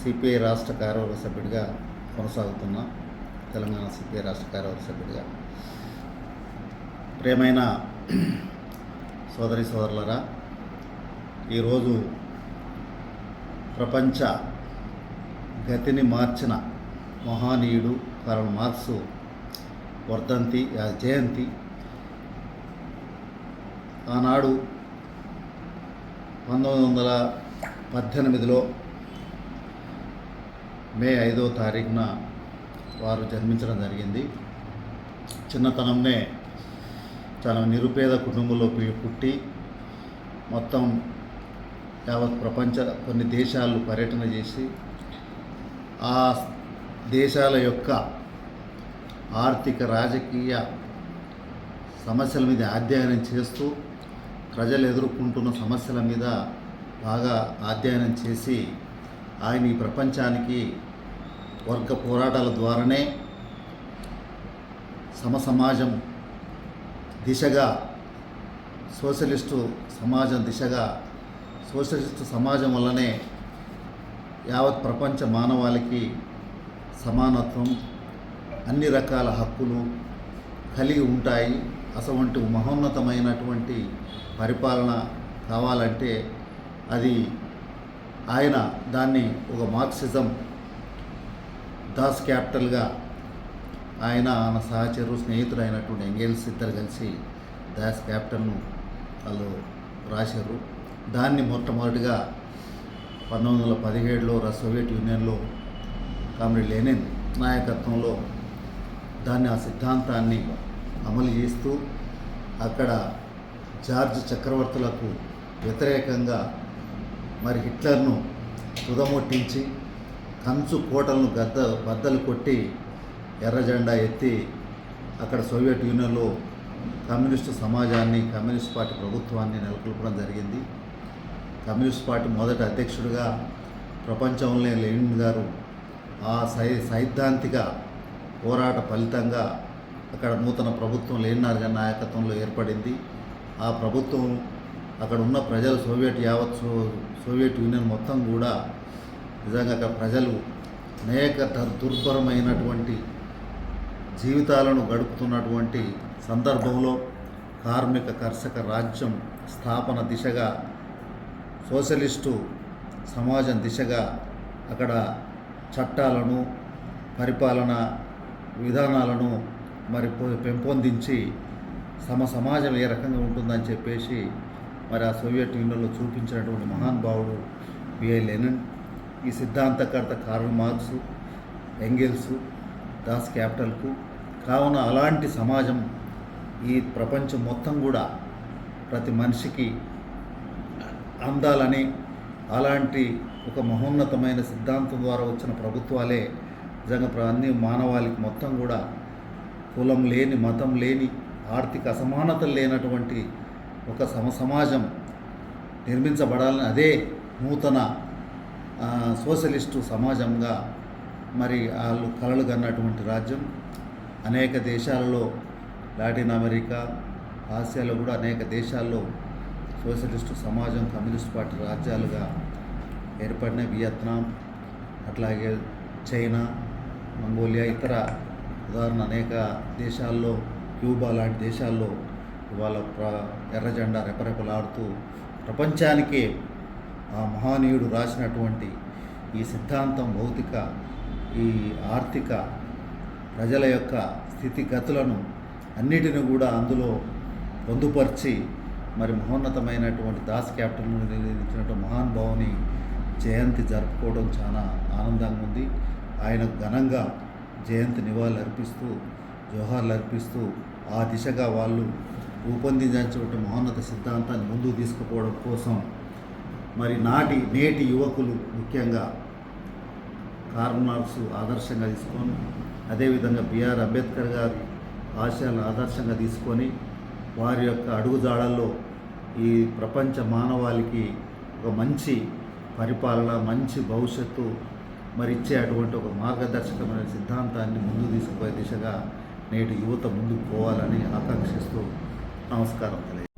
CPI రాష్ట్ర కార్యవర్గ సభ్యుడిగా కొనసాగుతున్నా తెలంగాణ సిపిఐ రాష్ట్ర కార్యవర్గ సభ్యుడిగా. ప్రేమైన సోదరి సోదరులరా ఈరోజు ప్రపంచ గతిని మార్చిన మహానీయుడు కార్ల్ మార్క్స్ వర్ధంతి జయంతి ఆనాడు పంతొమ్మిది వందల పద్దెనిమిదిలో మే ఐదో తారీఖున వారు జన్మించడం జరిగింది. చిన్నతనంనే చాలా నిరుపేద కుటుంబంలో పుట్టి మొత్తం యావత్ ప్రపంచ కొన్ని దేశాలు పర్యటన చేసి ఆ దేశాల యొక్క ఆర్థిక రాజకీయ సమస్యల మీద అధ్యయనం చేస్తూ ప్రజలు ఎదుర్కొంటున్న సమస్యల మీద బాగా అధ్యయనం చేసి ఆయన ఈ ప్రపంచానికి వర్గ పోరాటాల ద్వారానే సమసమాజం దిశగా సోషలిస్టు సమాజం దిశగా సోషలిస్టు సమాజం వల్లనే యావత్ ప్రపంచ మానవాళికి సమానత్వం అన్ని రకాల హక్కులు కలిగి ఉంటాయి. అటువంటి మహోన్నతమైనటువంటి పరిపాలన కావాలంటే అది ఆయన దాన్ని ఒక మార్క్సిజం దాస్ క్యాపిటల్గా ఆయన ఆయన సహచరు స్నేహితుడు అయినటువంటి ఎంగేల్స్ ఇద్దరు కలిసి దాస్ క్యాపిటల్ను వాళ్ళు రాశారు. దాన్ని మొట్టమొదటిగా పంతొమ్మిది వందల పదిహేడులో సోవియట్ యూనియన్లో కామ్రేడ్ లెనిన్ నాయకత్వంలో దాన్ని ఆ సిద్ధాంతాన్ని అమలు చేస్తూ అక్కడ జార్జ్ చక్రవర్తులకు వ్యతిరేకంగా మరి హిట్లర్ను తుదముట్టించి కంచు కోటలను గద్ద బద్దలు కొట్టి ఎర్ర జెండా ఎత్తి అక్కడ సోవియట్ యూనియన్లో కమ్యూనిస్టు సమాజాన్ని కమ్యూనిస్ట్ పార్టీ ప్రభుత్వాన్ని నెలకొల్పడం జరిగింది. కమ్యూనిస్ట్ పార్టీ మొదటి అధ్యక్షుడిగా ప్రపంచంలోనే లెనిన్ గారు ఆ సై సైద్ధాంతిక పోరాట ఫలితంగా అక్కడ నూతన ప్రభుత్వం లెనినార్ గారి నాయకత్వంలో ఏర్పడింది. ఆ ప్రభుత్వం అక్కడ ఉన్న ప్రజలు సోవియట్ యావత్ సో- సోవియట్ యూనియన్ మొత్తం కూడా నిజంగా ప్రజలు అనేక దుర్భరమైనటువంటి జీవితాలను గడుపుతున్నటువంటి సందర్భంలో కార్మిక కర్షక రాజ్యం స్థాపన దిశగా సోషలిస్టు సమాజం దిశగా అక్కడ చట్టాలను పరిపాలన విధానాలను మరి పెంపొందించి సమ సమాజం ఏ రకంగా ఉంటుందని చెప్పేసి మరి ఆ సోవియట్ యూనియన్లో చూపించినటువంటి మహానుభావుడు విఐ లెనిన్ ఈ సిద్ధాంతకర్త కార్ల్ మార్క్స్ ఎంగెల్స్ దాస్ క్యాపిటల్కు కావున అలాంటి సమాజం ఈ ప్రపంచం మొత్తం కూడా ప్రతి మనిషికి అందాలని అలాంటి ఒక మహోన్నతమైన సిద్ధాంతం ద్వారా వచ్చిన ప్రభుత్వాలే నిజంగా అన్ని మానవాళికి మొత్తం కూడా కులం లేని మతం లేని ఆర్థిక అసమానతలు లేనటువంటి ఒక సమ సమాజం నిర్మించబడాలని అదే నూతన సోషలిస్టు సమాజంగా మరి వాళ్ళు కలలు కన్నటువంటి రాజ్యం. అనేక దేశాలలో లాటిన్ అమెరికా ఆసియాలో కూడా అనేక దేశాల్లో సోషలిస్టు సమాజం కమ్యూనిస్ట్ పార్టీ రాజ్యాలుగా ఏర్పడిన వియత్నాం అట్లాగే చైనా మంగోలియా ఇతర ఉదాహరణ అనేక దేశాల్లో క్యూబా లాంటి దేశాల్లో ఇవాళ ప్ర ఎర్రజెండా రెపరెపలాడుతూ ప్రపంచానికే ఆ మహానీయుడు రాసినటువంటి ఈ సిద్ధాంతం భౌతిక ఈ ఆర్థిక ప్రజల యొక్క స్థితిగతులను అన్నిటిని కూడా అందులో పొందుపరిచి మరి మహోన్నతమైనటువంటి దాస్ క్యాపిటల్ను నిర్మించినటువంటి మహానుభావుని జయంతి జరుపుకోవడం చాలా ఆనందంగా ఉంది. ఆయన ఘనంగా జయంతి నివాళులు అర్పిస్తూ జోహార్లు అర్పిస్తూ ఆ దిశగా వాళ్ళు రూపొందించినటువంటి మహోన్నత సిద్ధాంతాన్ని ముందుకు తీసుకుపోవడం కోసం మరి నాటి నేటి యువకులు ముఖ్యంగా కార్ల్ మార్క్స్ ఆదర్శంగా తీసుకొని అదేవిధంగా బిఆర్ అంబేద్కర్ గారి ఆశయాలను ఆదర్శంగా తీసుకొని వారి యొక్క అడుగుజాడల్లో ఈ ప్రపంచ మానవాళికి ఒక మంచి పరిపాలన మంచి భవిష్యత్తు మరి ఇచ్చే అటువంటి ఒక మార్గదర్శకమైన సిద్ధాంతాన్ని ముందు తీసుకుపోయే దిశగా నేటి యువత ముందుకు పోవాలని ఆకాంక్షిస్తూ నమస్కారం తెలియదు